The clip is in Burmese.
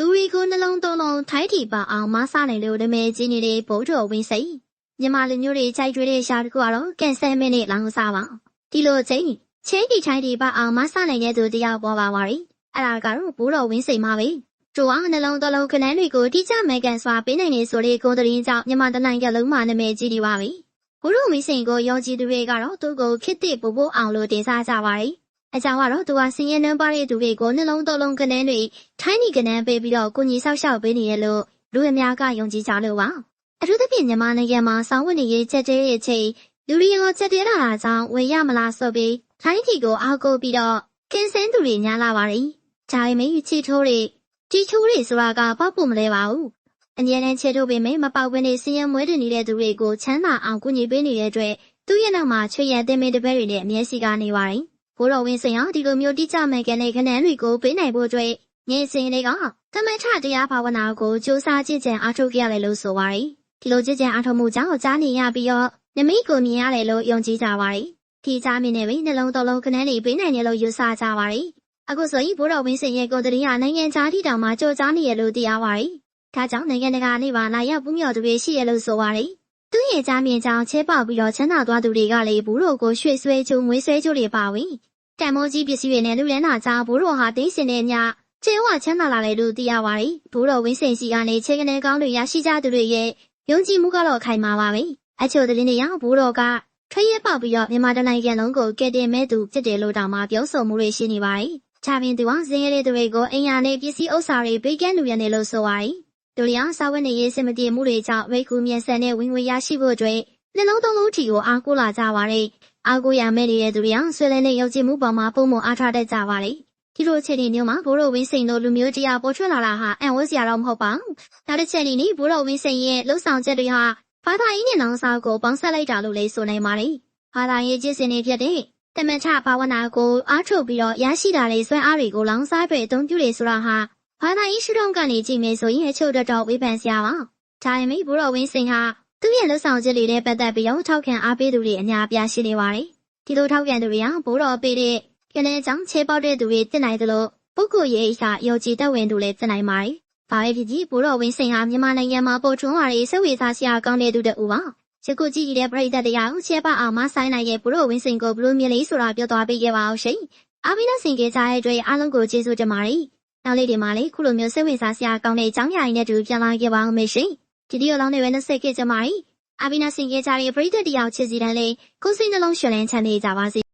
လူတွေကိုနှလုံးသွင်းလုံးထိုင်းထီပါအောင်မဆနိုင်လို့နာမည်ကြီးနေတဲ့ဗုဒ္ဓဝင်းစိတ်မြန်မာလူမျိုးတွေကြိုက်ကြွေးတဲ့ရှားတစ်ခုကတော့ကန်ဆယ်မင်းနဲ့လောင်စားပါဒီလိုချင်းချင်းတီထိုင်းတီပါအောင်မဆနိုင်တဲ့သူတယောက်ပေါ်ပါပါရီအဲ့ဒါကတော့ဘိုးတော်ဝင်းစိတ်မှာပဲကျိုးအောင်နှလုံးသွင်းလုံးခနန်းတွေကိုတိကျမဲကန်စွာပေးနိုင်နေဆိုလေကိုတရင်ကြောင့်မြန်မာတနိုင်ငံလုံးမှာနာမည်ကြီးနေပါပြီဘိုးတော်ဝင်းစိတ်ကိုယုံကြည်သူတွေကတော့သူ့ကိုခစ်တဲ့ပို့ပို့အောင်လို့တင်စားကြပါရီ အကြောင်းကတော့သူကစင်ရဲနှံပါတဲ့သူတွေကိုနှလုံးသွင်းလုံးခနန်းတွေထိုင်းနီကနန်းပေးပြီးတော့ကိုကြီးဆောက်ရှောက်ပေးနေရလို့လူအများကယုံကြည်ကြလို့ပါအထူးသဖြင့်မြန်မာနိုင်ငံမှာစောင်းဝင်နေရေးချက်တဲရဲ့ချိန်လူရီရောချက်တဲလာတာကြောင့်ဝေရမလားဆိုပြီးထိုင်းထီကိုအောက်ကိုပြီးတော့ကင်းစင်းသူတွေများလာပါတယ်။ဂျာရီမင်းချီထိုးတွေတီချိုးတွေဆိုတာကပေါက်ဖို့မလဲပါဘူး။အငြင်းနဲ့ချေထိုးပေမဲ့မပေါက်ဘဲနဲ့စင်းရဲမွဲတင်နေတဲ့သူတွေကိုချမ်းသာအောင်ကူညီပေးနေတဲ့အတွက်သူ့ရဲ့နောက်မှာချွေရတဲ့မင်းတပည့်တွေနဲ့အမျက်စီကနေပါတယ်။ ဘိုးတော်ဝင်းစင်ဟာဒီလိုမျိုးတိကျမဲ့ကန်တဲ့ခဏန်းတွေကိုပေးနိုင်ဖို့အတွက်ငင်းစင်တွေကသမထတရားဘာဝနာကိုစူးစမ်းကြည့်ကြံအားထုတ်ကြရတယ်လို့ဆိုပါတယ်။ဒီလိုကြည့်ကြံအားထုတ်မှုကြောင့်ကြားနေရပြီးတော့နမိကိုမြင်ရတယ်လို့ယုံကြည်ကြပါတယ်။ဒီကြားမြင်နေပြီနှလုံးသွလုံးခဏန်းတွေပေးနိုင်တယ်လို့ယူဆကြပါတယ်။အခုဆိုရင်ဘိုးတော်ဝင်းစင်ရဲ့ကိုယ်တရီဟာနိုင်ငံခြားထိတောင်မှကြော်ကြားနေရလို့သိရပါတယ်။ဒါကြောင့်နိုင်ငံတကာနေပါလာရောက်ပူးမြော်သူတွေရှိရလို့ဆိုပါတယ်။ သူ့ရဲ့ကြားမြင်ကြောင်ချဲပေါက်ပြီးတော့ချမ်းသာသွားသူတွေကလည်းဘိုးတော်ကိုရွှေဆွဲချုံငွေဆွဲချိုးတွေပါဝင်။တန်မိုးကြီးပစ္စည်းတွေနဲ့လူလဲနာကြောင့်ဘိုးတော်ဟာတင်းစင်တဲ့ညကျေဝချမ်းသာလာတယ်လို့သိရပါတယ်။ဘိုးတော်ဝင်းစင်စီကနေခြေကနေကောင်းတွေရရှိကြသူတွေရဲ့ယုံကြည်မှုကတော့ခိုင်မာပါပဲ။အချို့သတင်းတွေရောဘိုးတော်ကထွက်ရပေါက်ပြီးတော့မြန်မာတနိုင်ငံလုံးကိုကဲတင်မဲ့သူဖြစ်တယ်လို့တောင်မှပြောဆိုမှုတွေရှိနေပါတယ်။ချာပင်သူကဇင်းရဲတဲ့သူတွေကိုအင်ယာနဲ့ပစ္စည်းဥစ္စာတွေပေးကမ်းလူရနေလို့ဆိုပါတယ်။ ဒူလျာစာဝတ်နေရေးစင်မပြေမှုတွေကြောင့်ဝိတ်ကူမြန်ဆန်တဲ့ဝင်ငွေရရှိဖို့အတွက်နှလုံးသုံးလုံးထီကိုအားကိုးလာကြပါတယ်။အားကိုးရမဲ့နေတဲ့သူတွေကဆွေးလန်းတဲ့ယုံကြည်မှုပေါ်မှာပုံမအားထားတတ်ကြပါတယ်။ဒီလိုအခြေအနေမျိုးမှာဘိုးတော်ဝင်းစိန်တို့လူမျိုးတရားပေါ်ထွက်လာတာဟာအံ့ဝစရာတော့မဟုတ်ပါဘူး။နောက်တစ်ချက်အနေနဲ့ဘိုးတော်ဝင်းစိန်ရဲ့လှုပ်ဆောင်ချက်တွေဟာဘာသာရေးနဲ့နောင်စာကိုပေါင်းဆက်လိုက်တာလို့လည်းဆိုနိုင်ပါတယ်။ဘာသာရေးကျင့်စဉ်တွေဖြစ်တဲ့တမန်ချဘာဝနာကိုအားထုတ်ပြီးတော့ရရှိတာလေစွမ်းအားတွေကိုလောင်စားပဲအသုံးပြုလေဆိုတာဟာ ဘာသာရေးရှုထောင့်ကနေကြည့်မယ်ဆိုရင်အချို့တော့ဝေဖန်စရာပါ။ဒါပေမဲ့ဘိုးတော်ဝင်းစိန်ဟာသူ့ရဲ့လှုပ်ဆောင်ချက်တွေနဲ့ပတ်သက်ပြီးတော့ထောက်ခံအားပေးသူတွေအများအပြားရှိနေပါတယ်။ဒီလိုထောက်ခံသူတွေကဘိုးတော်ပေးတဲ့ကလေးကြောင့်ချေပေါက်တဲ့သူတွေသိနိုင်သလိုပုဂ္ဂိုလ်ရေးအရာယုံကြည်တတ်ဝင်သူလည်းသိနိုင်ပါတယ်။ဘာပဲဖြစ်ဖြစ်ဘိုးတော်ဝင်းစိန်ဟာမြန်မာနိုင်ငံမှာပေါ်ထွန်းလာတဲ့စိတ်ဝေစားစရာကောင်းတဲ့သူတဦးပါ။ယခုကြည့်ရတဲ့ပရိသတ်တရားကိုချဲပအောင်မဆိုင်နိုင်ရဲ့ဘိုးတော်ဝင်းစိန်ကိုဘလို့မြင်လေးဆိုတာပြောသွားပေးခဲ့ပါအောင်ရှင်။အားပြီးတော့ဆင်ကြကြတဲ့အတွက်အားလုံးကိုကျေးဇူးတင်ပါတယ်။ နောက်လေးဒီမှာလေးခုလိုမျိုးစိတ်ဝေစားစရာကောင်းတဲ့အကြောင်းအရာတွေနဲ့တူပြန်လာခဲ့ပါအောင်မေရှင်။ဒီဒီလိုလောင်းနေပဲနဲ့ဆက်ခဲ့ကြပါရီ။အားပြီးတော့ဆင်ကြကြတဲ့ပရိသတ်တရားချစ်စီတန်းလေးကိုစိတ်နှလုံးရှင်လန်းချမ်းမြေ့ကြပါစေ